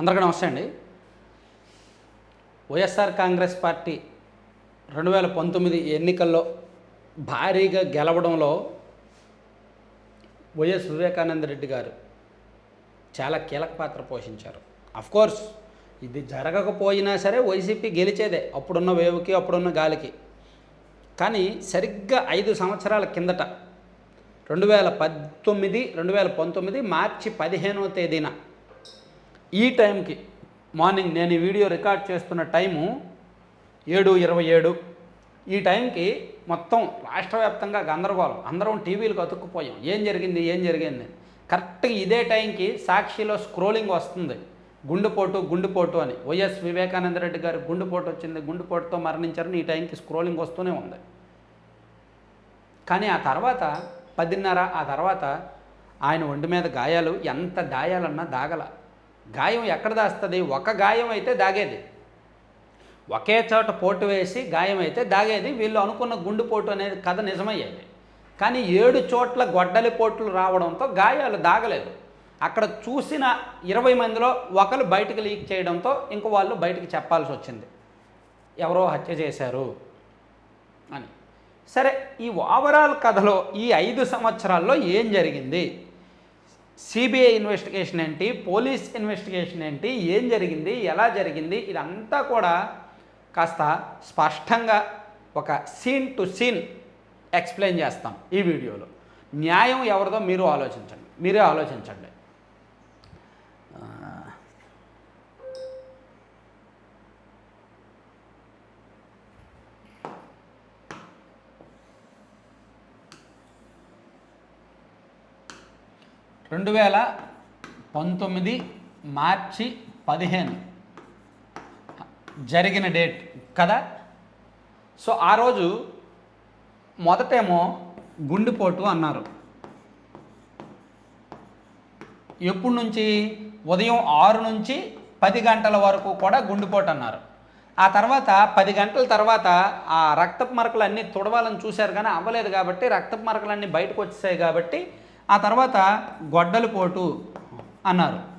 అందరికీ నమస్తే అండి. వైఎస్ఆర్ కాంగ్రెస్ పార్టీ రెండు వేల పంతొమ్మిది ఎన్నికల్లో భారీగా గెలవడంలో వైఎస్ వివేకానంద రెడ్డి గారు చాలా కీలక పాత్ర పోషించారు. కోర్స్ ఇది జరగకపోయినా సరే వైసీపీ గెలిచేదే అప్పుడున్న వేవుకి అప్పుడున్న గాలికి. కానీ సరిగ్గా ఐదు సంవత్సరాల కిందట రెండు వేల పంతొమ్మిది రెండు వేల పంతొమ్మిది మార్చి పదిహేనవ తేదీన ఈ టైంకి మార్నింగ్ నేను ఈ వీడియో రికార్డ్ చేస్తున్న టైము ఏడు ఇరవై ఏడు. ఈ టైంకి మొత్తం రాష్ట్ర వ్యాప్తంగా గందరగోళం. అందరం టీవీలకు అతుక్కుపోయాం ఏం జరిగింది? ఏం జరిగింది? కరెక్ట్గా ఇదే టైంకి సాక్షిలో స్క్రోలింగ్ వస్తుంది. గుండెపోటు గుండెపోటు అని. వైఎస్ వివేకానంద రెడ్డి గారు గుండెపోటు వచ్చింది. గుండెపోటుతో మరణించారని ఈ టైంకి స్క్రోలింగ్ వస్తూనే ఉంది. కానీ ఆ తర్వాత పదిన్నర ఆ తర్వాత ఆయన ఒంటి మీద గాయాలు. ఎంత దాయాలన్నా దాగల. గాయం ఎక్కడ దాస్తుంది? ఒక గాయం అయితే దాగేది. ఒకే చోట పోటు వేసి గాయం అయితే దాగేది. వీళ్ళు అనుకున్న గుండు పోటు అనేది కథ నిజమయ్యేది. కానీ ఏడు చోట్ల గొడ్డలి పోట్లు రావడంతో గాయాలు దాగలేదు. అక్కడ చూసిన ఇరవై మందిలో ఒకరు బయటకు లీక్ చేయడంతో ఇంక వాళ్ళు బయటకు చెప్పాల్సి వచ్చింది. ఎవరో హత్య చేశారు అని. సరే ఈ ఓవరాల్ కథలో ఈ ఐదు సంవత్సరాల్లో ఏం జరిగింది? సిబిఐ ఇన్వెస్టిగేషన్ ఏంటి? పోలీస్ ఇన్వెస్టిగేషన్ ఏంటి? ఏం జరిగింది? ఎలా జరిగింది? ఇదంతా కూడా కాస్త స్పష్టంగా ఒక సీన్ టు సీన్ ఎక్స్ప్లెయిన్ చేస్తాం ఈ వీడియోలో. న్యాయం ఎవరిదో మీరు ఆలోచించండి. మీరే ఆలోచించండి. రెండు వేల పంతొమ్మిది మార్చి పదిహేను జరిగిన డేట్ కదా? సో ఆ రోజు మొదటేమో గుండెపోటు అన్నారు. ఎప్పటి నుంచి? ఉదయం ఆరు నుంచి పది గంటల వరకు కూడా గుండెపోటు అన్నారు. ఆ తర్వాత పది గంటల తర్వాత ఆ రక్తపు మరకలు అన్నీ తుడవాలని చూశారు కానీ అవ్వలేదు కాబట్టి రక్తపు మరకలన్నీ బయటకు వచ్చేసాయి కాబట్టి ఆ తర్వాత గొడ్డలి పోటు అన్నారు.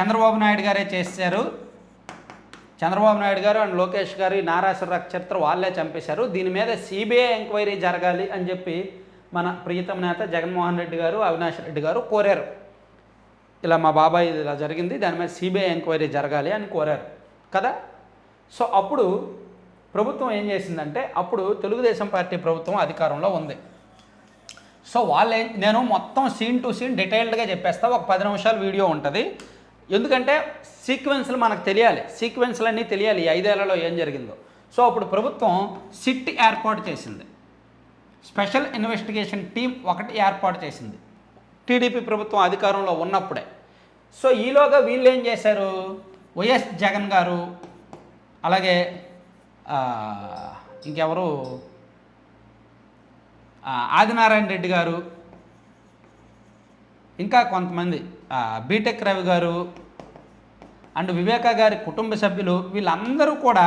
చంద్రబాబు నాయుడు గారే చేశారు. చంద్రబాబు నాయుడు గారు అండ్ లోకేష్ గారు ఈ నారాసుర చరిత్ర వాళ్ళే చంపేశారు. దీని మీద సిబిఐ ఎంక్వైరీ జరగాలి అని చెప్పి మన ప్రియతమ నేత జగన్మోహన్ రెడ్డి గారు అవినాష్ రెడ్డి గారు కోరారు. ఇలా మా బాబాయ్ ఇది ఇలా జరిగింది. దాని మీద సిబిఐ ఎంక్వైరీ జరగాలి అని కోరారు. కదా? సో అప్పుడు ప్రభుత్వం ఏం చేసిందంటే అప్పుడు తెలుగుదేశం పార్టీ ప్రభుత్వం అధికారంలో ఉంది. సో వాళ్ళే నేను మొత్తం సీన్ టు సీన్ డీటెయిల్డ్గా చెప్పేస్తా ఒక పది నిమిషాలు వీడియో ఉంటుంది. ఎందుకంటే సీక్వెన్స్లు మనకు తెలియాలి సీక్వెన్స్లు అన్నీ తెలియాలి ఈ ఐదేళ్ళలో ఏం జరిగిందో. సో అప్పుడు ప్రభుత్వం సిట్ ఏర్పాటు చేసింది. స్పెషల్ ఇన్వెస్టిగేషన్ టీం ఒకటి ఏర్పాటు చేసింది. టీడీపీ ప్రభుత్వం అధికారంలో ఉన్నప్పుడే. సో ఈలోగా వీళ్ళు ఏం చేశారు? వైఎస్ జగన్ గారు అలాగే ఇంకెవరు? ఆదినారాయణ రెడ్డి గారు ఇంకా కొంతమంది. బీటెక్ రవి గారు అండ్ వివేక గారి కుటుంబ సభ్యులు వీళ్ళందరూ కూడా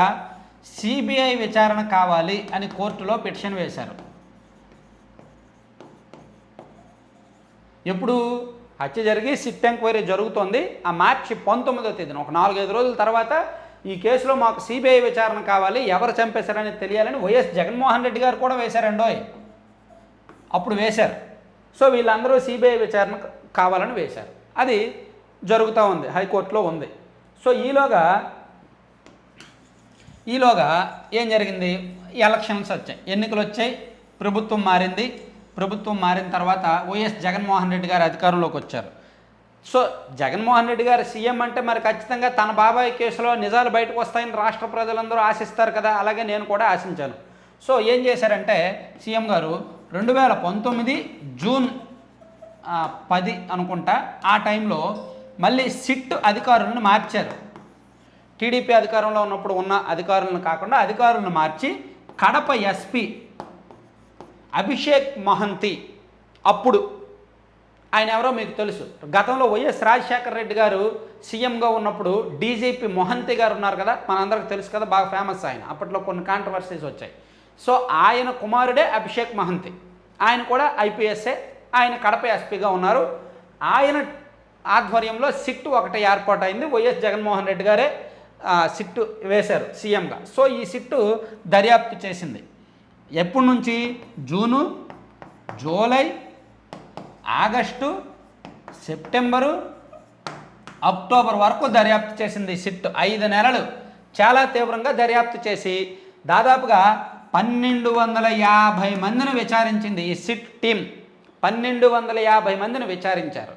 సిబిఐ విచారణ కావాలి అని కోర్టులో పిటిషన్ వేశారు. ఎప్పుడు? హత్య జరిగి సిట్ ఎంక్వైరీ జరుగుతోంది. ఆ మార్చి పంతొమ్మిదో తేదీన ఒక నాలుగైదు రోజుల తర్వాత ఈ కేసులో మాకు సిబిఐ విచారణ కావాలి ఎవరు చంపేశారని తెలియాలని వైఎస్ జగన్మోహన్ రెడ్డి గారు కూడా వేశారండోయ్ అప్పుడు వేశారు. సో వీళ్ళందరూ సిబిఐ విచారణ కావాలని వేశారు. అది జరుగుతూ ఉంది హైకోర్టులో ఉంది. సో ఈలోగా ఈలోగా ఏం జరిగింది? ఎలక్షన్స్ వచ్చాయి. ఎన్నికలు వచ్చాయి ప్రభుత్వం మారింది. ప్రభుత్వం మారిన తర్వాత వైఎస్ జగన్మోహన్ రెడ్డి గారు అధికారంలోకి వచ్చారు. సో జగన్మోహన్ రెడ్డి గారు సీఎం అంటే మరి ఖచ్చితంగా తన బాబాయ్ కేసులో నిజాలు బయటకు వస్తాయని రాష్ట్ర ప్రజలందరూ ఆశిస్తారు కదా అలాగే నేను కూడా ఆశించాను. సో ఏం చేశారంటే సీఎం గారు రెండు వేల పంతొమ్మిది జూన్ పది అనుకుంటా ఆ టైంలో మళ్ళీ సిట్ అధికారులను మార్చారు. టీడీపీ అధికారంలో ఉన్నప్పుడు ఉన్న అధికారులను కాకుండా అధికారులను మార్చి కడప ఎస్పీ అభిషేక్ మహంతి అప్పుడు ఆయన ఎవరో మీకు తెలుసు. గతంలో వైఎస్ రాజశేఖర రెడ్డి గారు సీఎంగా ఉన్నప్పుడు డీజీపీ మొహంతి గారు ఉన్నారు కదా మనందరికి తెలుసు కదా బాగా ఫేమస్ ఆయన. అప్పట్లో కొన్ని కాంట్రవర్సీస్ వచ్చాయి. సో ఆయన కుమారుడే అభిషేక్ మహంతి. ఆయన కూడా ఐపీఎస్ఏ ఆయన కడప ఎస్పీగా ఉన్నారు. ఆయన ఆధ్వర్యంలో సిట్ ఒకటి ఏర్పాటైంది. వైఎస్ జగన్మోహన్ రెడ్డి గారే ఆ, సిట్టు వేశారు సీఎంగా. సో ఈ సిట్టు దర్యాప్తు చేసింది. ఎప్పటి నుంచి? June July August September October వరకు దర్యాప్తు చేసింది సిట్. ఐదు నెలలు చాలా తీవ్రంగా దర్యాప్తు చేసి దాదాపుగా పన్నెండు వందల యాభై మందిని విచారించింది ఈ సిట్ టీం పన్నెండు వందల యాభై మందిని విచారించారు.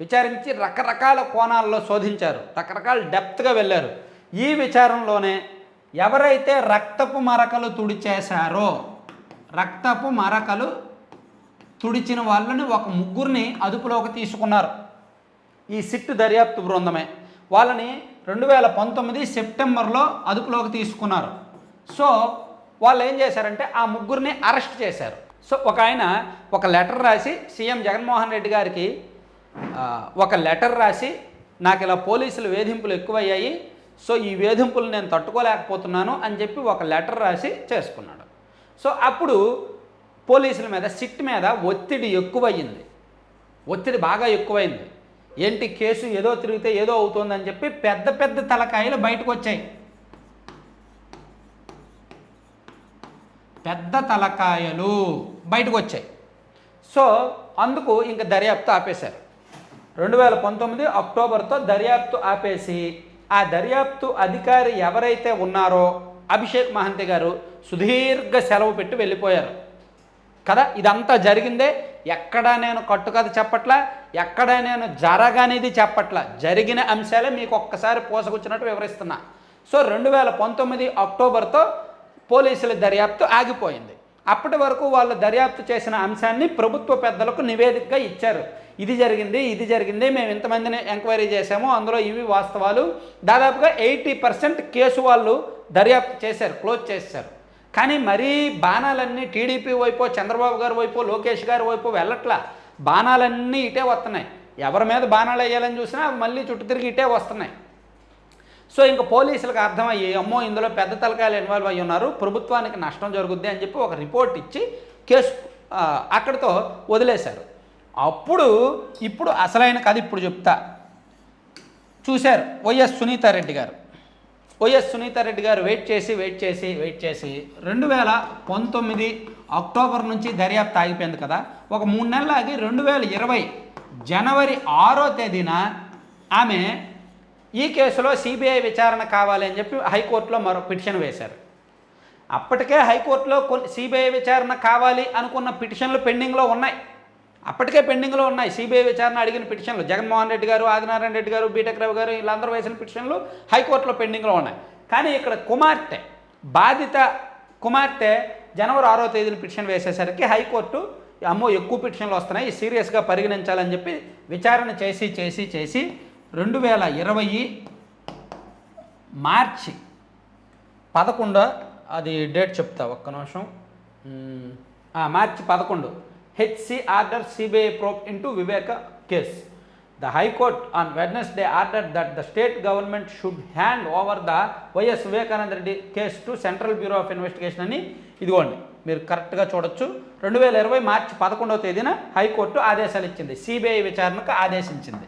విచారించి రకరకాల కోణాల్లో శోధించారు. రకరకాల డెప్త్గా వెళ్ళారు. ఈ విచారంలోనే ఎవరైతే రక్తపు మరకలు తుడిచేశారో రక్తపు మరకలు తుడిచిన వాళ్ళని ఒక ముగ్గురిని అదుపులోకి తీసుకున్నారు. ఈ సిట్ దర్యాప్తు బృందమే. వాళ్ళని రెండు వేల పంతొమ్మిది సెప్టెంబర్లో అదుపులోకి తీసుకున్నారు. సో వాళ్ళు ఏం చేశారంటే ఆ ముగ్గురిని అరెస్ట్ చేశారు. సో ఒక ఆయన ఒక లెటర్ రాసి సీఎం జగన్మోహన్ రెడ్డి గారికి ఒక లెటర్ రాసి నాకు ఇలా పోలీసులు వేధింపులు ఎక్కువయ్యాయి సో ఈ వేధింపులు నేను తట్టుకోలేకపోతున్నాను అని చెప్పి ఒక లెటర్ రాసి చేసుకున్నాడు. సో అప్పుడు పోలీసుల మీద సిట్ మీద ఒత్తిడి ఎక్కువయ్యింది. ఒత్తిడి బాగా ఎక్కువైంది. ఏంటి కేసు ఏదో తిరిగితే ఏదో అవుతుందని చెప్పి పెద్ద పెద్ద తలకాయలు బయటకు వచ్చాయి పెద్ద తలకాయలు బయటకు వచ్చాయి సో అందుకు ఇంక దర్యాప్తు ఆపేశారు. రెండు వేల పంతొమ్మిది అక్టోబర్తో దర్యాప్తు ఆపేసి ఆ దర్యాప్తు అధికారి ఎవరైతే ఉన్నారో అభిషేక్ మహంతి గారు సుదీర్ఘ సెలవు పెట్టి వెళ్ళిపోయారు. కదా? ఇదంతా జరిగిందే. ఎక్కడ నేను కట్టుకథ చెప్పట్లా? ఎక్కడ నేను జరగనిది చెప్పట్లా? జరిగిన అంశాలే మీకు ఒక్కసారి పోసగుచ్చినట్టు వివరిస్తున్నా. సో రెండు వేల పంతొమ్మిది అక్టోబర్తో పోలీసుల దర్యాప్తు ఆగిపోయింది. అప్పటి వరకు వాళ్ళు దర్యాప్తు చేసిన అంశాన్ని ప్రభుత్వ పెద్దలకు నివేదికగా ఇచ్చారు. ఇది జరిగింది ఇది జరిగింది మేము ఇంతమందిని ఎంక్వైరీ చేసాము అందులో ఇవి వాస్తవాలు. దాదాపుగా ఎయిటీ పర్సెంట్ కేసు వాళ్ళు దర్యాప్తు చేశారు క్లోజ్ చేశారు. కానీ మరీ బాణాలన్నీ టీడీపీ వైపు చంద్రబాబు గారి వైపు లోకేష్ గారి వైపు వెళ్ళట్లా. బాణాలన్నీ ఇటే వస్తున్నాయి. ఎవరి మీద బాణాలు వేయాలని చూసినా మళ్ళీ చుట్టూ తిరిగి ఇటే వస్తున్నాయి. సో ఇంకా పోలీసులకు అర్థమయ్యి అమ్మో ఇందులో పెద్ద తలకాయలు ఇన్వాల్వ్ అయ్యి ఉన్నారు. ప్రభుత్వానికి నష్టం జరుగుద్ది అని చెప్పి ఒక రిపోర్ట్ ఇచ్చి కేసు అక్కడితో వదిలేశారు. అప్పుడు ఇప్పుడు అసలైన కథ ఇప్పుడు చెప్తా. చూశారు వైఎస్ సునీతారెడ్డి గారు. వైఎస్ సునీతారెడ్డి గారు వెయిట్ చేసి వెయిట్ చేసి వెయిట్ చేసి. రెండు వేల పంతొమ్మిది అక్టోబర్ నుంచి దర్యాప్తు ఆగిపోయింది కదా. ఒక మూడు నెలలు ఆగి రెండు వేల ఇరవై జనవరి ఆరో తేదీన ఆమె ఈ కేసులో సిబిఐ విచారణ కావాలి అని చెప్పి హైకోర్టులో మరో పిటిషన్ వేశారు. అప్పటికే హైకోర్టులో కొన్ని సిబిఐ విచారణ కావాలి అనుకున్న పిటిషన్లు పెండింగ్లో ఉన్నాయి. అప్పటికే పెండింగ్లో ఉన్నాయి. సిబిఐ విచారణ అడిగిన పిటిషన్లు. జగన్మోహన్ రెడ్డి గారు ఆదినారాయణ రెడ్డి గారు బీటెక్ రావు గారు వీళ్ళందరూ వేసిన పిటిషన్లు హైకోర్టులో పెండింగ్లో ఉన్నాయి. కానీ ఇక్కడ కుమార్తె బాధిత కుమార్తె జనవరి ఆరో తేదీన పిటిషన్ వేసేసరికి హైకోర్టు అమ్మో ఎక్కువ పిటిషన్లు వస్తున్నాయి సీరియస్గా పరిగణించాలని చెప్పి విచారణ చేసి చేసి చేసి రెండు వేల ఇరవై మార్చి పదకొండో అది డేట్ చెప్తా ఒక్క నిమిషం. మార్చి పదకొండు. HC order CBI probe into Viveka case the high court on Wednesday order that the state government should hand over the YS Vivekananda Reddy case to central bureau of investigation అని ఇదిగోండి. మీరు కరెక్ట్గా చూడొచ్చు. రెండు వేల ఇరవై మార్చి పదకొండవ తేదీన హైకోర్టు ఆదేశాలు ఇచ్చింది. సిబిఐ విచారణకు ఆదేశించింది.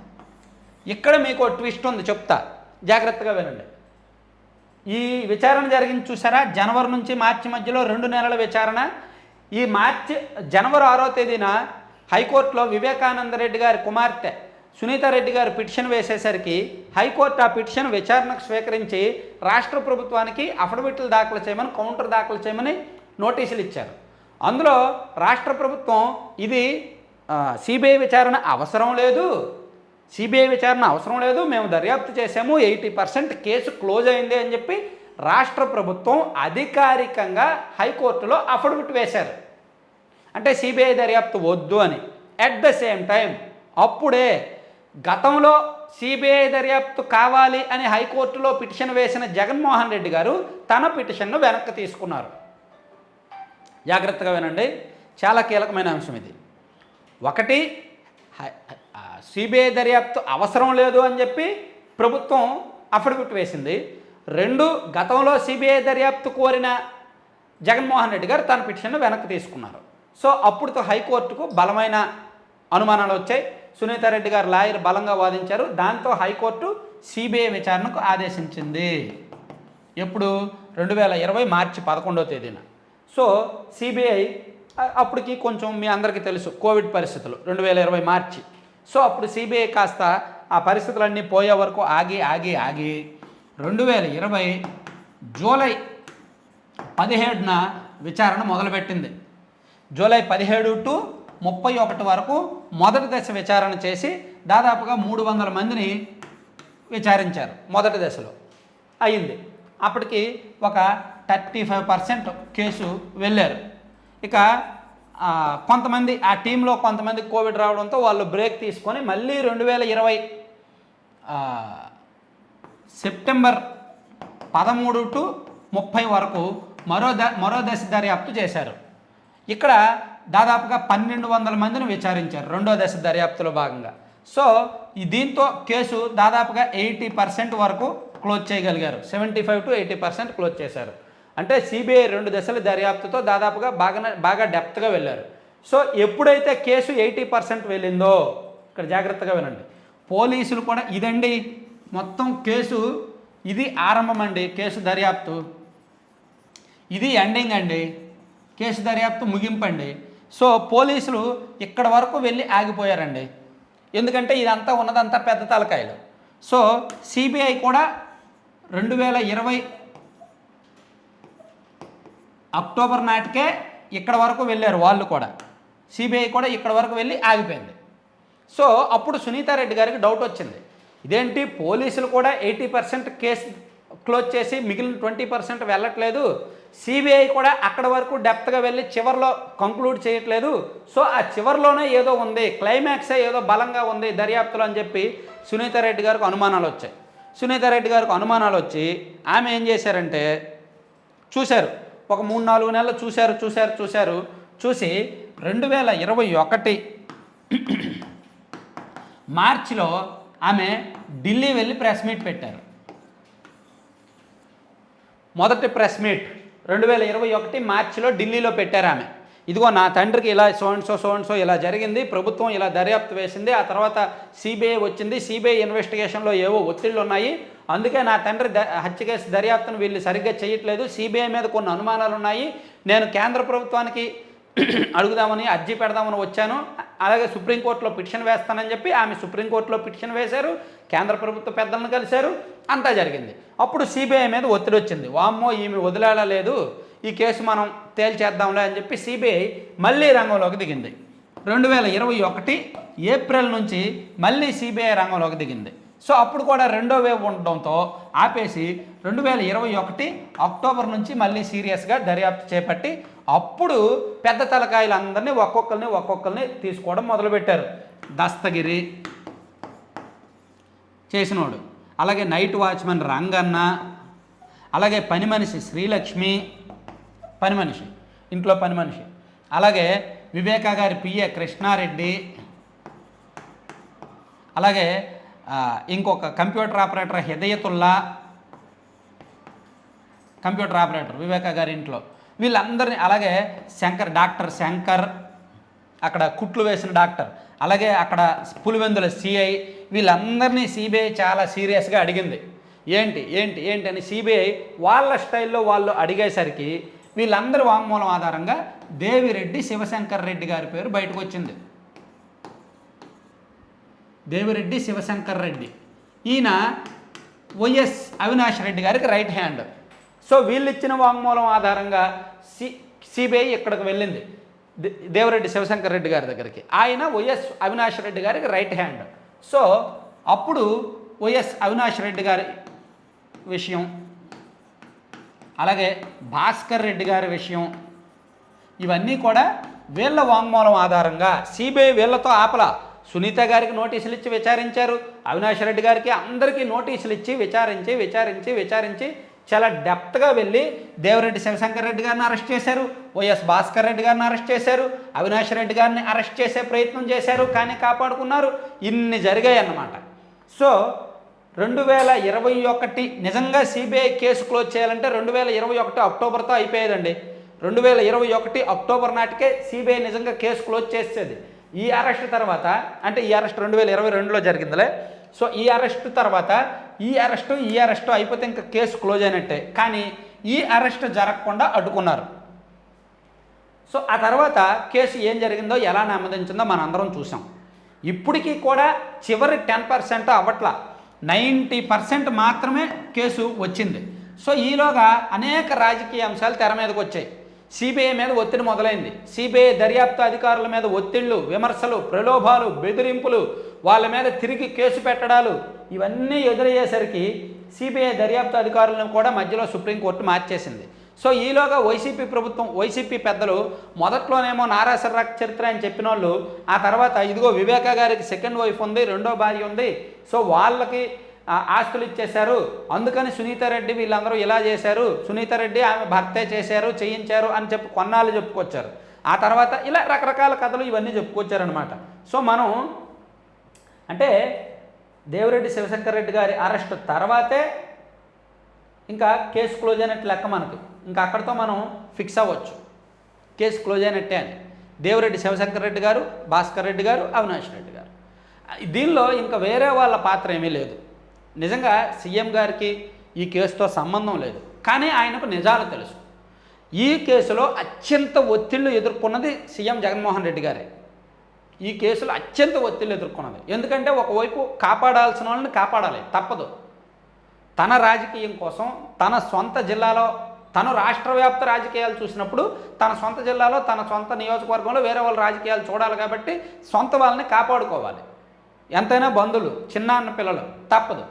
ఇక్కడ మీకు ట్విస్ట్ ఉంది. చెప్తా. జాగ్రత్తగా వినండి. ఈ విచారణ జరిగింది చూసారా? జనవరి నుంచి మార్చి మధ్యలో రెండు నెలల విచారణ ఈ మార్చి జనవరి ఆరో తేదీన హైకోర్టులో వివేకానంద రెడ్డి గారి కుమార్తె సునీతారెడ్డి గారు పిటిషన్ వేసేసరికి హైకోర్టు ఆ పిటిషన్ విచారణకు స్వీకరించి రాష్ట్ర ప్రభుత్వానికి అఫిడవిట్లు దాఖలు చేయమని కౌంటర్ దాఖలు చేయమని నోటీసులు ఇచ్చారు. అందులో రాష్ట్ర ప్రభుత్వం ఇది సిబిఐ విచారణ అవసరం లేదు సిబిఐ విచారణ అవసరం లేదు మేము దర్యాప్తు చేసాము ఎయిటీ పర్సెంట్ కేసు క్లోజ్ అయింది అని చెప్పి రాష్ట్ర ప్రభుత్వం అధికారికంగా హైకోర్టులో అఫిడవిట్ వేశారు. అంటే సిబిఐ దర్యాప్తు వద్దు అని. అట్ ద సేమ్ టైం అప్పుడే గతంలో సిబిఐ దర్యాప్తు కావాలి అని హైకోర్టులో పిటిషన్ వేసిన జగన్మోహన్ రెడ్డి గారు తన పిటిషన్ను వెనక్కి తీసుకున్నారు. జాగ్రత్తగా వినండి. చాలా కీలకమైన అంశం ఇది. ఒకటి సిబిఐ దర్యాప్తు అవసరం లేదు అని చెప్పి ప్రభుత్వం అఫిడవిట్ వేసింది. రెండు గతంలో సిబిఐ దర్యాప్తు కోరిన జగన్మోహన్ రెడ్డి గారు తన పిటిషన్ను వెనక్కి తీసుకున్నారు. సో అప్పుడుతో హైకోర్టుకు బలమైన అనుమానాలు వచ్చాయి. సునీతారెడ్డి గారు లాయర్ బలంగా వాదించారు. దాంతో హైకోర్టు సిబిఐ విచారణకు ఆదేశించింది. ఎప్పుడు? రెండు వేల ఇరవై మార్చి పదకొండవ తేదీన. సో సిబిఐ అప్పటికి కొంచెం మీ అందరికీ తెలుసు కోవిడ్ పరిస్థితులు రెండు వేల ఇరవై మార్చి. సో అప్పుడు సిబిఐ కాస్త ఆ పరిస్థితులన్నీ పోయే వరకు ఆగి ఆగి ఆగి రెండు వేల ఇరవై జూలై పదిహేడున విచారణ మొదలుపెట్టింది. జూలై పదిహేడు టు ముప్పై ఒకటి వరకు మొదటి దశ విచారణ చేసి దాదాపుగా మూడు వందల మందిని విచారించారు మొదటి దశలో. అయింది అప్పటికి ఒక థర్టీ ఫైవ్ పర్సెంట్ కేసు వెళ్ళారు. ఇక కొంతమంది ఆ టీంలో కొంతమంది కోవిడ్ రావడంతో వాళ్ళు బ్రేక్ తీసుకొని మళ్ళీ రెండు వేల ఇరవై సెప్టెంబర్ పదమూడు టు ముప్పై వరకు మరో ద మరో దశ దర్యాప్తు చేశారు. ఇక్కడ దాదాపుగా పన్నెండు వందల మందిని విచారించారు రెండో దశ దర్యాప్తులో భాగంగా. సో దీంతో కేసు దాదాపుగా ఎయిటీ పర్సెంట్ వరకు క్లోజ్ చేయగలిగారు. Seventy five to eighty percent close చేశారు. అంటే సిబిఐ రెండు దశల దర్యాప్తుతో దాదాపుగా బాగా బాగా డెప్త్గా వెళ్ళారు. సో ఎప్పుడైతే కేసు ఎయిటీ పర్సెంట్ వెళ్ళిందో ఇక్కడ జాగ్రత్తగా వినండి. పోలీసులు కూడా ఇదండి మొత్తం కేసు ఇది ఆరంభం అండి కేసు దర్యాప్తు. ఇది ఎండింగ్ అండి కేసు దర్యాప్తు ముగింపండి. సో పోలీసులు ఇక్కడ వరకు వెళ్ళి ఆగిపోయారండి. ఎందుకంటే ఇదంతా ఉన్నదంతా పెద్ద తలకాయలు. సో సిబిఐ కూడా రెండు వేల ఇరవై అక్టోబర్ నాటికే ఇక్కడ వరకు వెళ్ళారు వాళ్ళు కూడా. సిబిఐ కూడా ఇక్కడ వరకు వెళ్ళి ఆగిపోయింది. సో అప్పుడు సునీతారెడ్డి గారికి డౌట్ వచ్చింది. ఇదేంటి? పోలీసులు కూడా ఎయిటీ పర్సెంట్ కేసు క్లోజ్ చేసి మిగిలిన ట్వంటీ పర్సెంట్ వెళ్ళట్లేదు. సిబిఐ కూడా అక్కడ వరకు డెప్త్గా వెళ్ళి చివరిలో కంక్లూడ్ చేయట్లేదు. సో ఆ చివరిలోనే ఏదో ఉంది. క్లైమాక్సే ఏదో బలంగా ఉంది దర్యాప్తులో అని చెప్పి సునీతారెడ్డి గారికి అనుమానాలు వచ్చాయి. సునీతారెడ్డి గారికి అనుమానాలు వచ్చి ఆమె ఏం చేశారంటే చూశారు. ఒక మూడు నాలుగు నెలలు చూశారు చూశారు చూశారు. చూసి రెండు వేల ఇరవై ఒకటి మార్చిలో ఆమె ఢిల్లీ వెళ్ళి ప్రెస్ మీట్ పెట్టారు. మొదటి ప్రెస్ మీట్ రెండు వేల ఇరవై ఒకటి మార్చిలో ఢిల్లీలో పెట్టారు ఆమె. ఇదిగో నా తండ్రికి ఇలా సోన్సో సోన్సో ఇలా జరిగింది ప్రభుత్వం ఇలా దర్యాప్తు వేసింది ఆ తర్వాత సిబిఐ వచ్చింది సిబిఐ ఇన్వెస్టిగేషన్లో ఏవో ఒత్తిళ్ళు ఉన్నాయి. అందుకే నా తండ్రి ద హత్య కేసు దర్యాప్తును వీళ్ళు సరిగ్గా చేయట్లేదు. సిబిఐ మీద కొన్ని అనుమానాలు ఉన్నాయి నేను కేంద్ర ప్రభుత్వానికి అడుగుదామని అర్జీ పెడదామని వచ్చాను. అలాగే సుప్రీంకోర్టులో పిటిషన్ వేస్తానని చెప్పి ఆమె సుప్రీంకోర్టులో పిటిషన్ వేశారు. కేంద్ర ప్రభుత్వ పెద్దలను కలిశారు. అంతా జరిగింది. అప్పుడు సిబిఐ మీద ఒత్తిడి వచ్చింది. వామ్మో ఈమె వదిలేడలేదు ఈ కేసు మనం తేల్చేద్దాంలే అని చెప్పి సిబిఐ మళ్ళీ రంగంలోకి దిగింది. రెండు వేల ఇరవై ఒకటి ఏప్రిల్ నుంచి మళ్ళీ సిబిఐ రంగంలోకి దిగింది. సో అప్పుడు కూడా రెండో వేవ్ ఉండడంతో ఆపేసి రెండు వేల ఇరవై ఒకటి అక్టోబర్ నుంచి మళ్ళీ సీరియస్గా దర్యాప్తు చేపట్టి అప్పుడు పెద్ద తలకాయలందరినీ ఒక్కొక్కరిని ఒక్కొక్కరిని తీసుకోవడం మొదలుపెట్టారు. దస్తగిరి చేసినోడు అలాగే నైట్ వాచ్మెన్ రంగన్న అలాగే పని మనిషి శ్రీలక్ష్మి పని మనిషి ఇంట్లో పని మనిషి అలాగే వివేకా గారి పిఏ కృష్ణారెడ్డి అలాగే ఇంకొక computer operator Hidayatullah computer operator Viveka గారి ఇంట్లో. వీళ్ళందరినీ అలాగే శంకర్ డాక్టర్ శంకర్ అక్కడ కుట్లు వేసిన డాక్టర్ అలాగే అక్కడ పులివెందుల సిఐ వీళ్ళందరినీ సిబిఐ చాలా సీరియస్గా అడిగింది. ఏంటి ఏంటి ఏంటి అని సిబిఐ వాళ్ళ స్టైల్లో వాళ్ళు అడిగేసరికి వీళ్ళందరి వాంగ్మూలం ఆధారంగా దేవిరెడ్డి శివశంకర్ రెడ్డి గారి పేరు బయటకు వచ్చింది దేవిరెడ్డి శివశంకర్ రెడ్డి. ఈయన వైఎస్ అవినాష్ రెడ్డి గారికి రైట్ హ్యాండ్. సో వీళ్ళు ఇచ్చిన వాంగ్మూలం ఆధారంగా సి సిబిఐ ఇక్కడికి వెళ్ళింది. దేవరెడ్డి శివశంకర్ రెడ్డి గారి దగ్గరికి. ఆయన వైఎస్ అవినాష్ రెడ్డి గారికి రైట్ హ్యాండ్. సో అప్పుడు వైఎస్ అవినాష్ రెడ్డి గారి విషయం అలాగే భాస్కర్ రెడ్డి గారి విషయం ఇవన్నీ కూడా వీళ్ళ వాంగ్మూలం ఆధారంగా సిబిఐ వీళ్ళతో ఆపల. సునీత గారికి నోటీసులు ఇచ్చి విచారించారు. అవినాష్ రెడ్డి గారికి అందరికీ నోటీసులు ఇచ్చి విచారించి విచారించి విచారించి చాలా డెప్త్గా వెళ్ళి దేవరెడ్డి శివశంకర్ రెడ్డి గారిని అరెస్ట్ చేశారు. వైఎస్ భాస్కర్ రెడ్డి గారిని అరెస్ట్ చేశారు. అవినాష్ రెడ్డి గారిని అరెస్ట్ చేసే ప్రయత్నం చేశారు కానీ కాపాడుకున్నారు. ఇన్ని జరిగాయి అన్నమాట సో రెండు వేల ఇరవై ఒకటి నిజంగా సిబిఐ కేసు క్లోజ్ చేయాలంటే రెండు వేల ఇరవై ఒకటి అక్టోబర్తో అయిపోయేదండి. రెండు వేల ఇరవై ఒకటి అక్టోబర్ నాటికే సిబిఐ నిజంగా కేసు క్లోజ్ చేసేది. ఈ అరెస్ట్ తర్వాత అంటే ఈ అరెస్ట్ రెండు వేల ఇరవై రెండులో జరిగిందిలే. సో ఈ అరెస్ట్ తర్వాత ఈ అరెస్టు ఈ అరెస్టు అయిపోతే ఇంకా కేసు క్లోజ్ అయినట్టే. కానీ ఈ అరెస్ట్ జరగకుండా అడ్డుకున్నారు. సో ఆ తర్వాత కేసు ఏం జరిగిందో ఎలా నెమ్మదించిందో మనందరం చూసాం. ఇప్పటికీ కూడా చివరి టెన్ పర్సెంట్ అవ్వట్లా. నైంటీ పర్సెంట్ మాత్రమే కేసు వచ్చింది. సో ఈలోగా అనేక రాజకీయ అంశాలు తెర మీదకి వచ్చాయి. సిబిఐ మీద ఒత్తిడి మొదలైంది. సిబిఐ దర్యాప్తు అధికారుల మీద ఒత్తిళ్ళు విమర్శలు ప్రలోభాలు బెదిరింపులు వాళ్ళ మీద తిరిగి కేసు పెట్టడాలు ఇవన్నీ ఎదురయ్యేసరికి సిబిఐ దర్యాప్తు అధికారులను కూడా మధ్యలో సుప్రీంకోర్టు మార్చేసింది. సో ఈలోగా వైసీపీ ప్రభుత్వం వైసీపీ పెద్దలు మొదట్లోనేమో నారాసర్రాక్ చరిత్ర అని చెప్పిన వాళ్ళు ఆ తర్వాత ఇదిగో వివేక గారికి సెకండ్ వైఫ్ ఉంది రెండో భార్య ఉంది. సో వాళ్ళకి ఆస్తులు ఇచ్చేశారు. అందుకని సునీతారెడ్డి వీళ్ళందరూ ఇలా చేశారు. సునీతారెడ్డి ఆమె భర్తే చేశారు చేయించారు అని చెప్పి కొన్నాళ్ళు చెప్పుకొచ్చారు. ఆ తర్వాత ఇలా రకరకాల కథలు ఇవన్నీ చెప్పుకొచ్చారనమాట సో మనం అంటే దేవిరెడ్డి శివశంకర్ రెడ్డి గారి అరెస్ట్ తర్వాతే ఇంకా కేసు క్లోజ్ అయినట్టు లెక్క మనకు. ఇంకా అక్కడితో మనం ఫిక్స్ అవ్వచ్చు. కేసు క్లోజ్ అయినట్టే అని. దేవిరెడ్డి శివశంకర్ రెడ్డి గారు భాస్కర్ రెడ్డి గారు అవినాష్ రెడ్డి గారు. దీనిలో ఇంకా వేరే వాళ్ళ పాత్ర ఏమీ లేదు. నిజంగా సీఎం గారికి ఈ కేసుతో సంబంధం లేదు. కానీ ఆయనకు నిజాలు తెలుసు. ఈ కేసులో అత్యంత ఒత్తిళ్ళు ఎదుర్కొన్నది సీఎం జగన్మోహన్ రెడ్డి గారే. ఈ కేసులో అత్యంత ఒత్తిళ్ళు ఎదుర్కొన్నది. ఎందుకంటే ఒకవైపు కాపాడాల్సిన వాళ్ళని కాపాడాలి తప్పదు. తన రాజకీయం కోసం తన సొంత జిల్లాలో తను రాష్ట్ర వ్యాప్త రాజకీయాలు చూసినప్పుడు తన సొంత జిల్లాలో తన సొంత నియోజకవర్గంలో వేరే వాళ్ళ రాజకీయాలు చూడాలి కాబట్టి సొంత వాళ్ళని కాపాడుకోవాలి. ఎంతైనా బంధువులు చిన్నాన్న పిల్లలు తప్పదు.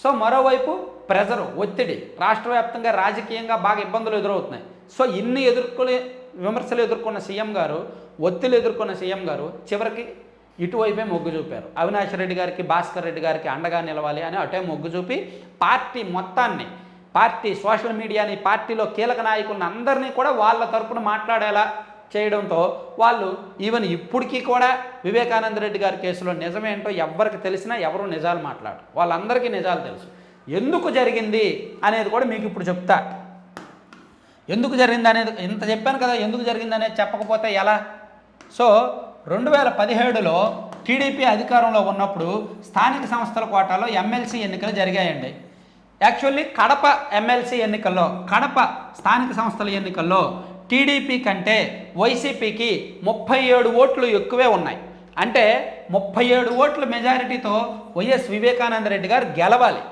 సో మరోవైపు ప్రెజరు ఒత్తిడి రాష్ట్ర వ్యాప్తంగా రాజకీయంగా బాగా ఇబ్బందులు ఎదురవుతున్నాయి. సో ఇన్ని ఎదుర్కొనే విమర్శలు ఎదుర్కొన్న సీఎం గారు ఒత్తిడి ఎదుర్కొన్న సీఎం గారు చివరికి ఇటువైపే మొగ్గు చూపారు. అవినాష్ రెడ్డి గారికి భాస్కర్ రెడ్డి గారికి అండగా నిలవాలి అని అటే మొగ్గు చూపి పార్టీ మొత్తాన్ని పార్టీ సోషల్ మీడియాని పార్టీలో కీలక నాయకులను అందరినీ కూడా వాళ్ళ తరపున మాట్లాడేలా చేయడంతో వాళ్ళు ఈవెన్ ఇప్పటికీ కూడా వివేకానంద రెడ్డి గారి కేసులో నిజమేంటో ఎవరికి తెలిసినా ఎవరు నిజాలు మాట్లాడరు. వాళ్ళందరికీ నిజాలు తెలుసు. ఎందుకు జరిగింది అనేది కూడా మీకు ఇప్పుడు చెప్తా. ఎందుకు జరిగింది అనేది ఇంత చెప్పాను కదా ఎందుకు జరిగింది అనేది చెప్పకపోతే ఎలా? సో రెండు వేల పదిహేడులో టీడీపీ అధికారంలో ఉన్నప్పుడు స్థానిక సంస్థల కోటాలో ఎమ్మెల్సీ ఎన్నికలు జరిగాయండి. యాక్చువల్లీ కడప ఎమ్మెల్సీ ఎన్నికల్లో కడప స్థానిక సంస్థల ఎన్నికల్లో టీడీపీ కంటే వైసీపీకి ముప్పై ఏడు ఓట్లు ఎక్కువే ఉన్నాయి. అంటే ముప్పై ఏడు ఓట్ల మెజారిటీతో వైఎస్ వివేకానంద రెడ్డి గారు గెలవాలి.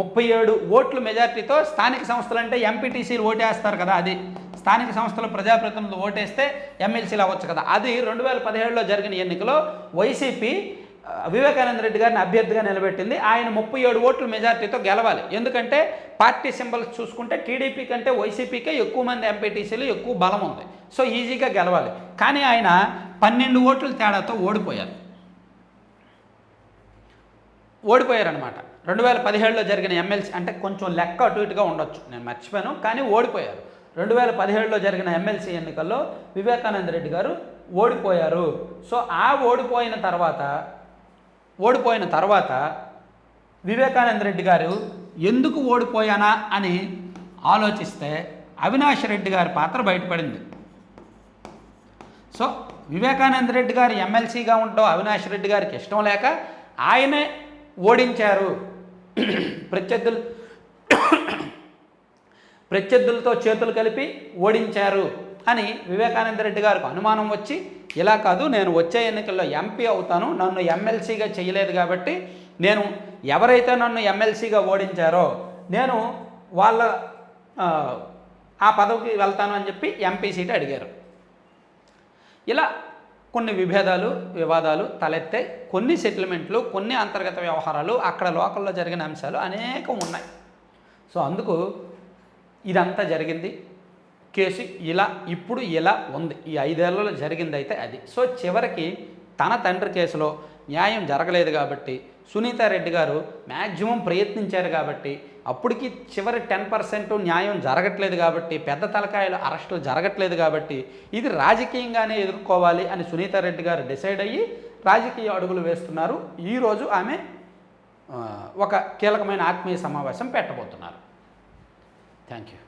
ముప్పై ఏడు ఓట్ల మెజారిటీతో స్థానిక సంస్థలు అంటే ఎంపీటీసీలు ఓటేస్తారు కదా అది. స్థానిక సంస్థల ప్రజాప్రతినిధులు ఓటేస్తే ఎమ్మెల్సీలు అవ్వచ్చు కదా. అది రెండు వేల పదిహేడులో జరిగిన ఎన్నికలో వైసీపీ వివేకానంద రెడ్డి గారిని అభ్యర్థిగా నిలబెట్టింది. ఆయన ముప్పై ఏడు ఓట్ల మెజార్టీతో గెలవాలి. ఎందుకంటే పార్టీ సింబల్స్ చూసుకుంటే టీడీపీ కంటే వైసీపీకే ఎక్కువ మంది ఎంపీటీసీలు ఎక్కువ బలం ఉంది. సో ఈజీగా గెలవాలి. కానీ ఆయన పన్నెండు ఓట్ల తేడాతో ఓడిపోయారు. ఓడిపోయారనమాట రెండు వేల పదిహేడులో జరిగిన ఎమ్మెల్సీ అంటే కొంచెం లెక్క అటు ఇటుగా ఉండొచ్చు. నేను మర్చిపోయాను కానీ ఓడిపోయారు. రెండు వేల పదిహేడులో జరిగిన ఎమ్మెల్సీ ఎన్నికల్లో వివేకానంద రెడ్డి గారు ఓడిపోయారు. సో ఆ ఓడిపోయిన తర్వాత ఓడిపోయిన తర్వాత వివేకానంద రెడ్డి గారు ఎందుకు ఓడిపోయానా అని ఆలోచిస్తే అవినాష్ రెడ్డి గారి పాత్ర బయటపడింది. సో వివేకానంద రెడ్డి గారు ఎమ్మెల్సీగా ఉండడం అవినాష్ రెడ్డి గారికి ఇష్టం లేక ఆయనే ఓడించారు. ప్రత్యర్థులు ప్రత్యర్థులతో చేతులు కలిపి ఓడించారు. అని వివేకానంద రెడ్డి గారికి అనుమానం వచ్చి ఇలా కాదు నేను వచ్చే ఎన్నికల్లో ఎంపీ అవుతాను నన్ను ఎమ్మెల్సీగా చేయలేదు కాబట్టి నేను ఎవరైతే నన్ను ఎమ్మెల్సీగా ఓడించారో నేను వాళ్ళ ఆ, ఆ పదవికి వెళ్తాను అని చెప్పి ఎంపీ సీట్ అడిగారు. ఇలా కొన్ని విభేదాలు వివాదాలు తలెత్తాయి కొన్ని సెటిల్మెంట్లు కొన్ని అంతర్గత వ్యవహారాలు అక్కడ లోకల్లో జరిగిన అంశాలు అనేకం ఉన్నాయి. సో అందుకు ఇదంతా జరిగింది. కేసు ఇలా ఇప్పుడు ఇలా ఉంది. ఈ ఐదేళ్ళలో జరిగింది అయితే అది. సో చివరికి తన తండ్రి కేసులో న్యాయం జరగలేదు కాబట్టి సునీతారెడ్డి గారు మ్యాక్సిమం ప్రయత్నించారు కాబట్టి అప్పటికి చివరి టెన్ పర్సెంట్ న్యాయం జరగట్లేదు కాబట్టి పెద్ద తలకాయలు అరెస్టులు జరగట్లేదు కాబట్టి ఇది రాజకీయంగానే ఎదుర్కోవాలి అని సునీతారెడ్డి గారు డిసైడ్ అయ్యి రాజకీయ అడుగులు వేస్తున్నారు. ఈరోజు ఆమె ఒక కీలకమైన ఆత్మీయ సమావేశం పెట్టబోతున్నారు. Thank you